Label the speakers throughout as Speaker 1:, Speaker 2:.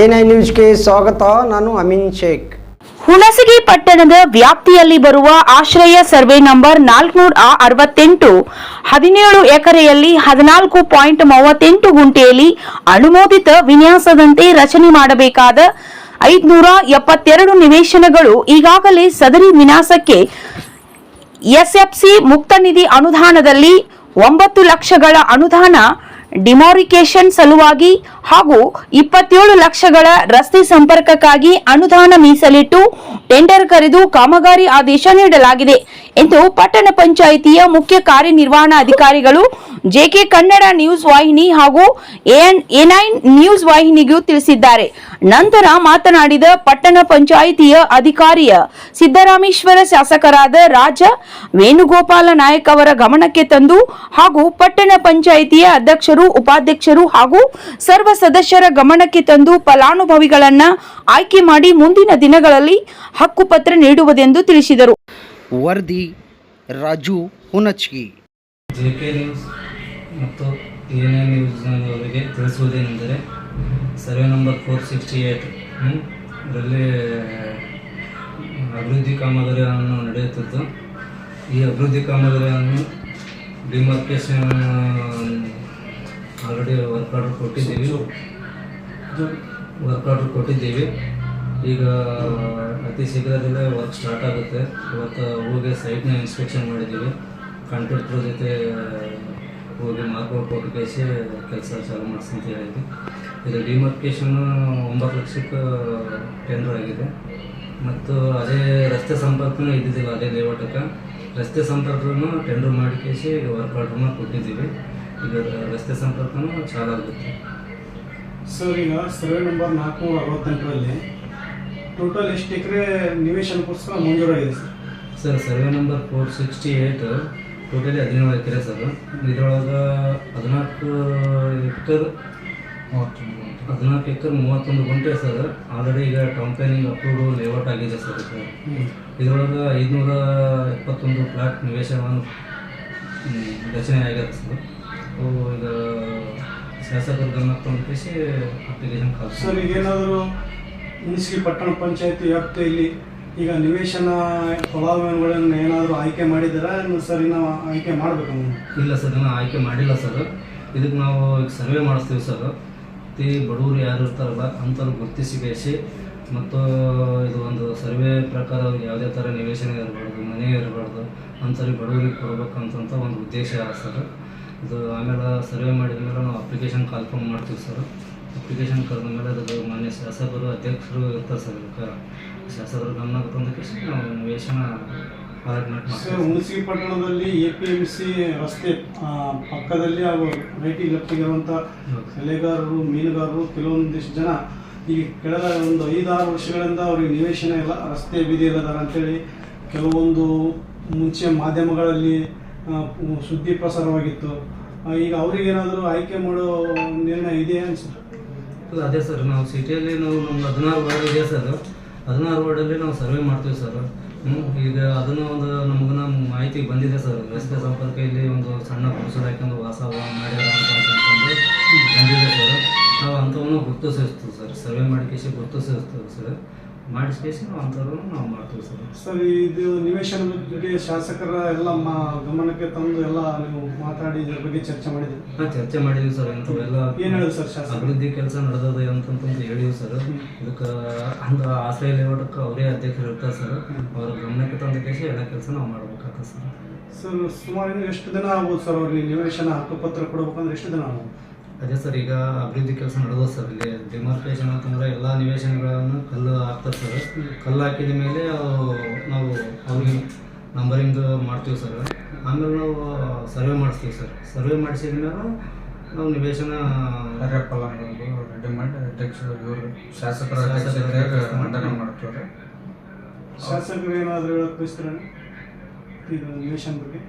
Speaker 1: N I ನ್ಯೂಸ್ಗೆ ಸ್ವಾಗತ, ನಾನು ಅಮಿನ್ ಶೇಖ್.
Speaker 2: ಹುಣಸಗಿ ಪಟ್ಟಣದ ವ್ಯಾಪ್ತಿಯಲ್ಲಿ ಬರುವ ಆಶ್ರಯ ಸರ್ವೆ ನಂಬರ್ ನಾಲ್ಕುನೂರ ಅರವತ್ತೆಂಟು, ಹದಿನೇಳು ಎಕರೆಯಲ್ಲಿ ಹದಿನಾಲ್ಕು ಪಾಯಿಂಟ್ ಮೂವತ್ತೆಂಟು ಗುಂಟೆಯಲ್ಲಿ ಅನುಮೋದಿತ ವಿನ್ಯಾಸದಂತೆ ರಚನೆ ಮಾಡಬೇಕಾದ ಐದುನೂರ ಎಪ್ಪತ್ತೆರಡು ನಿವೇಶನಗಳು ಈಗಾಗಲೇ ಸದರಿ ವಿನ್ಯಾಸಕ್ಕೆ ಎಸ್ಎಫ್ಸಿ ಮುಕ್ತ ನಿಧಿ ಅನುದಾನದಲ್ಲಿ ಒಂಬತ್ತು ಲಕ್ಷಗಳ ಅನುದಾನ ಡಿಮಾರಿಕೇಶನ್ ಸಲುವಾಗಿ ಹಾಗೂ ಇಪ್ಪತ್ತೇಳು ಲಕ್ಷಗಳ ರಸ್ತೆ ಸಂಪರ್ಕಕ್ಕಾಗಿ ಅನುದಾನ ಮೀಸಲಿಟ್ಟು ಟೆಂಡರ್ ಕರೆದು ಕಾಮಗಾರಿ ಆದೇಶ ನೀಡಲಾಗಿದೆ ಎಂದು ಪಟ್ಟಣ ಪಂಚಾಯಿತಿಯ ಮುಖ್ಯ ಕಾರ್ಯನಿರ್ವಹಣಾಧಿಕಾರಿಗಳು ಜೆಕೆ ಕನ್ನಡ ನ್ಯೂಸ್ ವಾಹಿನಿ ಹಾಗೂ ಎನ್ಐನ್ ನ್ಯೂಸ್ ವಾಹಿನಿಗೂ ತಿಳಿಸಿದ್ದಾರೆ. ನಂತರ ಮಾತನಾಡಿದ ಪಟ್ಟಣ ಪಂಚಾಯಿತಿಯ ಅಧಿಕಾರಿಯ ಸಿದ್ದರಾಮೇಶ್ವರ ಶಾಸಕರಾದ ರಾಜ ವೇಣುಗೋಪಾಲ ನಾಯಕ್ ಅವರ ಗಮನಕ್ಕೆ ತಂದು ಹಾಗೂ ಪಟ್ಟಣ ಪಂಚಾಯಿತಿಯ ಅಧ್ಯಕ್ಷರು ಉಪಾಧ್ಯಕ್ಷರು ಹಾಗೂ ಸರ್ವ ಸದಸ್ಯರ ಗಮನಕ್ಕೆ ತಂದು ಫಲಾನುಭವಿಗಳನ್ನ ಆಯ್ಕೆ ಮಾಡಿ ಮುಂದಿನ ದಿನಗಳಲ್ಲಿ ಹಕ್ಕುಪತ್ರ ನೀಡುವುದೆಂದು ತಿಳಿಸಿದರು.
Speaker 1: ವರದಿ ರಾಜು ಹುನಚ್ಗಿ
Speaker 3: ಜೆಕೆ ನ್ಯೂಸ್ ಮತ್ತು ಏನೇ ನ್ಯೂಸ್ನವರಿಗೆ ತಿಳಿಸುವುದೇನೆಂದರೆ survey number four sixty eight ಇದರಲ್ಲಿ ಅಭಿವೃದ್ಧಿ ಕಾಮಗಾರಿಯನ್ನು ನಡೆಯುತ್ತಿದ್ದು ಈ ಅಭಿವೃದ್ಧಿ ಕಾಮಗಾರಿಯನ್ನು ಡಿಮಾರ್ಕೇಶನ್ ಆಲ್ರೆಡಿ ವರ್ಕ್ ಆರ್ಡರ್ ಕೊಟ್ಟಿದ್ದೀವಿ. ವರ್ಕ್ ಆರ್ಡರ್ ಕೊಟ್ಟಿದ್ದೀವಿ. ಈಗ ಅತಿ ಶೀಘ್ರದಲ್ಲೇ ವರ್ಕ್ ಸ್ಟಾರ್ಟ್ ಆಗುತ್ತೆ. ಇವತ್ತು ಹೋಗಿ ಸೈಟ್ನ ಇನ್ಸ್ಪೆಕ್ಷನ್ ಮಾಡಿದ್ದೀವಿ. ಕಾಂಟ್ರಾಕ್ಟ್ರ್ ಜೊತೆ ಹೋಗಿ ಮಾರ್ಕೋ ಕೊಟ್ಟು ಕೇಸಿ ಕೆಲಸ ಚಾಲು ಮಾಡಿಸಂತ ಹೇಳಿದ್ವಿ ಇದು ಡಿಮಾರ್ಕೇಶನ್ನು ಒಂಬತ್ತು ಲಕ್ಷಕ್ಕೆ ಟೆಂಡರ್ ಆಗಿದೆ. ಮತ್ತು ಅದೇ ರಸ್ತೆ ಸಂಪರ್ಕನೂ ಇದ್ದಿದ್ದಿಲ್ಲ ಅದೇ ಲೇಔಟಕ್ಕೆ ರಸ್ತೆ ಸಂಪರ್ಕನೂ ಟೆಂಡರ್ ಮಾಡಿ ಕೇಸಿ ವರ್ಕ್ ಆರ್ಡ್ರನ್ನ ಕೊಟ್ಟಿದ್ದೀವಿ. ಈಗ ರಸ್ತೆ ಸಂಪರ್ಕನೂ ಚಾಲು ಆಗುತ್ತೆ.
Speaker 4: ಸರ್ ಈಗ ಸರ್ವೆ ನಂಬರ್ ನಾಲ್ಕು ಅರವತ್ತೆಂಟರಲ್ಲಿ ಟೋಟಲ್ ಎಷ್ಟು ಎಕರೆ ನಿವೇಶನಕ್ಕೋಸ್ಕರ ಮಂಜೂರಾಗಿದೆ sir
Speaker 3: sir survey number four sixty eight totally ಹದಿನೇಳು ಎಕರೆ ಸರ್. ಇದ್ರೊಳಗೆ ಹದಿನಾಲ್ಕು ಎಕರ್ ಹದಿನಾಲ್ಕು ಎಕರ್ ಮೂವತ್ತೊಂದು ಗುಂಟೆ ಸರ್. ಆಲ್ರೆಡಿ ಈಗ ಟೌನ್ ಪ್ಲಾನಿಂಗ್ ಅಪ್ರೂವ್ಡ್ ಲೇಔಟ್ ಆಗಿದೆ ಸರ್ ಇದರೊಳಗೆ ಐದುನೂರ ಇಪ್ಪತ್ತೊಂದು ಫ್ಲಾಟ್ ನಿವೇಶನವನ್ನು ರಚನೆ ಆಗ್ಯದ ಸರ್. ಅವು ಈಗ ಶಾಸಕರು ಗಮನಕ್ಕೆ ಅಪ್ಲಿಕೇಶನ್
Speaker 4: ಸರ್ ಈಗೇನಾದರೂ ಮುನ್ಸಿಪಲ್ ಪಟ್ಟಣ ಪಂಚಾಯತಿ ವ್ಯಾಪ್ತಿಯಲ್ಲಿ ಈಗ ನಿವೇಶನ ಫಲಾನುಭವಿಗಳನ್ನು ಏನಾದರೂ ಆಯ್ಕೆ ಮಾಡಿದ್ದೀರಾ ಸರ್, ಇನ್ನು ಆಯ್ಕೆ ಮಾಡಬೇಕು
Speaker 3: ಇಲ್ಲ ಸರ್, ಇನ್ನೂ ಆಯ್ಕೆ ಮಾಡಿಲ್ಲ ಸರ್. ಇದಕ್ಕೆ ನಾವು ಈಗ ಸರ್ವೆ ಮಾಡಿಸ್ತೀವಿ ಸರ್. ಪ್ರತಿ ಬಡವರು ಯಾರು ಇರ್ತಾರಲ್ಲ ಅಂಥವ್ರು ಗುರುತಿಸಿ ಬೇಯಿಸಿ ಮತ್ತು ಇದು ಒಂದು ಸರ್ವೆ ಪ್ರಕಾರ ಯಾವುದೇ ಥರ ನಿವೇಶನ ಇರಬಾರ್ದು, ಮನೆ ಇರಬಾರ್ದು ಅಂಥವ್ರಿಗೆ ಬಡವರಿಗೆ ಕೊಡ್ಬೇಕಂತಂತ ಒಂದು ಉದ್ದೇಶ ಸರ್. ಇದು ಆಮೇಲೆ ಸರ್ವೆ ಮಾಡಿದ ಮೇಲೆ ನಾವು ಅಪ್ಲಿಕೇಶನ್ ಕಾಲ್ಫಾರ್ಮ್ ಮಾಡ್ತೀವಿ ಸರ್. ಅಪ್ಲಿಕೇಶನ್ ಕರೆದ ಮೇಲೆ ಅದು ಮಾನ್ಯ ಶಾಸಕರು ಅಧ್ಯಕ್ಷರು ಇರ್ತಾರೆ ಸರ್ ಅದಕ್ಕೆ ಶಾಸಕರು ಗಮನಕ್ಕೆ ತಂದಕ್ಕೆ ನಾವು
Speaker 4: ಸರ್ ಪಟ್ಟಣದಲ್ಲಿ ಎ ಪಿ ಎಂ ಸಿ ರಸ್ತೆ ಪಕ್ಕದಲ್ಲಿ ಹಾಗೂ ರೈಟಿಗೆ ಲೆಫ್ಟಿಗೆ ಇರುವಂಥ ಎಲೆಗಾರರು ಮೀನುಗಾರರು ಕೆಲವೊಂದಿಷ್ಟು ಜನ ಈಗ ಕಳೆದ ಒಂದು ಐದಾರು ವರ್ಷಗಳಿಂದ ಅವ್ರಿಗೆ ನಿವೇಶನ ಇಲ್ಲ ರಸ್ತೆ ಬೀದಿ ಇಲ್ಲದಾರ ಅಂತೇಳಿ ಕೆಲವೊಂದು ಮುಂಚೆ ಮಾಧ್ಯಮಗಳಲ್ಲಿ ಸುದ್ದಿ ಪ್ರಸಾರವಾಗಿತ್ತು. ಈಗ ಅವರಿಗೇನಾದರೂ ಆಯ್ಕೆ ಮಾಡೋ ನಿರ್ಣಯ ಇದೆಯಾ ಸರ್
Speaker 3: ಇಲ್ಲ, ಅದೇ ಸರ್ ನಾವು ಸಿಟಿಯಲ್ಲಿ ನಾವು ನಮ್ಗೆ ಹದಿನಾರು ವಾರ್ಡ್ ಇದೆ ಸರ್ ಹದಿನಾರು ವಾರ್ಡಲ್ಲಿ ನಾವು ಸರ್ವೆ ಮಾಡ್ತೀವಿ ಸರ್ ಹ್ಞೂ ಈಗ ಅದನ್ನು ಒಂದು ನಮಗನ ಮಾಹಿತಿ ಬಂದಿದೆ ಸರ್ ರಸ್ತೆ ಸಂಪರ್ಕ ಇಲ್ಲಿ ಒಂದು ಸಣ್ಣ ಪುರುಷರು ಹಾಕೊಂಡು ವಾಸ ಮಾಡ್ಯಾರ ಅಂತ ಅಂತಂದು ಬಂದಿದೆ ಸರ್ ನಾವು ಅಂಥವನ್ನು ಗುರುತಿಸ್ತೀವಿ ಸರ್ ಸರ್ವೆ ಮಾಡಿಕೇಸಿ ಗುರುತಿಸ್ತೀವಿ ಸರ್ ಮಾಡಿಸ್ಕೇಸಿ ನಾವು ಅಂಥವ್ರನ್ನು ನಾವು ಮಾಡ್ತೀವಿ ಸರ್
Speaker 4: ಸರ್ ಇದು ನಿವೇಶನ ಬಗ್ಗೆ ಶಾಸಕರ ಎಲ್ಲ ಮಾ ಗಮನಕ್ಕೆ ತಂದು ಎಲ್ಲ ನೀವು ಮಾತಾಡಿ ಇದ್ರ ಬಗ್ಗೆ ಚರ್ಚೆ ಮಾಡಿದ್ದೀವಿ
Speaker 3: ಹಾಂ ಚರ್ಚೆ ಮಾಡಿದ್ವಿ ಸರ್ ಎಲ್ಲ
Speaker 4: ಏನು ಹೇಳಿದ್ರು ಸರ್ ಶಾಸಕ
Speaker 3: ಅಭಿವೃದ್ಧಿ ಕೆಲಸ ನಡೆದದ ಅಂತಂತಂದು ಹೇಳಿದ್ವಿ ಸರ್. ಇದಕ್ಕೆ ಅಂದ್ರೆ ಆಶ್ರಯ ಲೇಔಟಕ್ಕೆ ಅವರೇ ಅಧ್ಯಕ್ಷರು ಇರ್ತಾರೆ ಸರ್. ಅವರ ಗಮನಕ್ಕೆ ತಂದ ಕೇಸ ಎಲ್ಲ ಕೆಲಸ ನಾವು ಮಾಡ್ಬೇಕಾಗ್ತದೆ ಸರ್.
Speaker 4: ಸರ್ ಸುಮಾರು ಎಷ್ಟು ದಿನ ಆಗ್ಬೋದು ಸರ್ ಅವ್ರಿಗೆ ನಿವೇಶನ ಹಕ್ಕುಪತ್ರ ಕೊಡ್ಬೇಕಂದ್ರೆ ಎಷ್ಟು ದಿನ ಆಗ್ಬೋದು?
Speaker 3: ಅದೇ ಸರ್ ಈಗ ಅಭಿವೃದ್ಧಿ ಕೆಲಸ ನಡೆದೋ ಸರ್ ಇಲ್ಲಿ. ಡಿಮಾರ್ಕೇಶನ್ ಅಂತಂದ್ರೆ ಎಲ್ಲ ನಿವೇಶನಗಳನ್ನು ಕಲ್ಲು ಹಾಕ್ತಾರೆ ಸರ್. ಕಲ್ಲು ಹಾಕಿದ ಮೇಲೆ ನಾವು ಅವ್ರಿಗೆ ನಂಬರಿಂಗ್ ಮಾಡ್ತೀವಿ ಸರ್. ಆಮೇಲೆ ನಾವು ಸರ್ವೆ ಮಾಡಿಸ್ತೀವಿ ಸರ್. ಸರ್ವೆ ಮಾಡಿಸಿದ ಮೇಲೆ ನಾವು ನಿವೇಶನ
Speaker 5: ಕಾರ್ಯಪಾಲನೆಗಳು ರೆಡಿ ಮಾಡಿ ಅಧ್ಯಕ್ಷರು ಇವರು ಶಾಸಕರ ಮಂಡನೆ ಮಾಡ್ತಾರೆ
Speaker 4: ಶಾಸಕರು ಏನಾದರೂ ಹೇಳಕ್ ಬಯಸ್ತೀರ? ಇದು ನಿವೇಶನ ಬಗ್ಗೆ?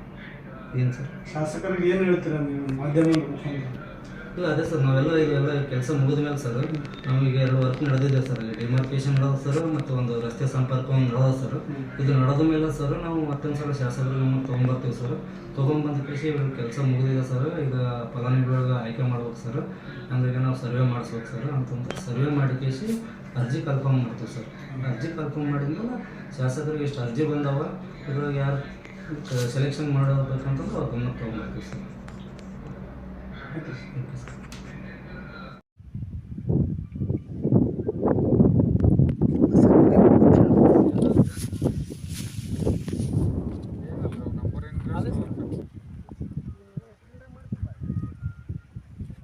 Speaker 3: ಏನು ಸರ್?
Speaker 4: ಶಾಸಕರಿಗೆ ಏನು ಹೇಳ್ತೀರಾ ನೀವು? ಮಾಧ್ಯಮದ ಮುಖಾಂತರ.
Speaker 3: ಇಲ್ಲ ಅದೇ ಸರ್ ನಾವೆಲ್ಲ ಇದೆಲ್ಲ ಕೆಲಸ ಮುಗಿದ ಮೇಲೆ ಸರ್ ನಮಗೆ ಎಲ್ಲ ವರ್ಕ್ ನಡೆದಿದೆ ಸರ್ ಅಲ್ಲಿ ಡಿಮಾರ್ಕೇಶನ್ ನಡೆದ ಸರ್ ಮತ್ತು ಒಂದು ರಸ್ತೆ ಸಂಪರ್ಕ ಒಂದು ನಡೆದ ಸರ್. ಇದು ನಡೆದ ಮೇಲೆ ಸರ್ ನಾವು ಮತ್ತೊಂದು ಸಲ ಶಾಸಕರು ಮತ್ತೆ ತೊಗೊಂಬರ್ತೀವಿ ಸರ್. ತೊಗೊಂಬಂದ ಕೃಷಿ ಕೆಲಸ ಮುಗಿದಿದೆ ಸರ್ ಈಗ ಫಲಾನುಭವಿಗಳಿಗೆ ಆಯ್ಕೆ ಮಾಡ್ಬೇಕು ಸರ್. ಅಂದ್ರೆ ನಾವು ಸರ್ವೆ ಮಾಡಿಸ್ಬೇಕು ಸರ್ ಅಂತಂದು ಸರ್ವೆ ಮಾಡಿ ಕೇಸಿ ಅರ್ಜಿ ಕನ್ಫರ್ಮ್ ಮಾಡ್ತೀವಿ ಸರ್. ಅರ್ಜಿ ಕನ್ಫರ್ಮ್ ಮಾಡಿದ್ಮೇಲೆ ಶಾಸಕರಿಗೆ ಎಷ್ಟು ಅರ್ಜಿ ಬಂದವ ಇದ್ರೊಳಗೆ ಯಾರು ಸೆಲೆಕ್ಷನ್ ಮಾಡಬೇಕಂತಂದ್ರೆ ಅವ್ರ ಗಮನಕ್ಕೆ ತೊಗೊಂಬರ್ತೀವಿ ಸರ್. ことしてるんです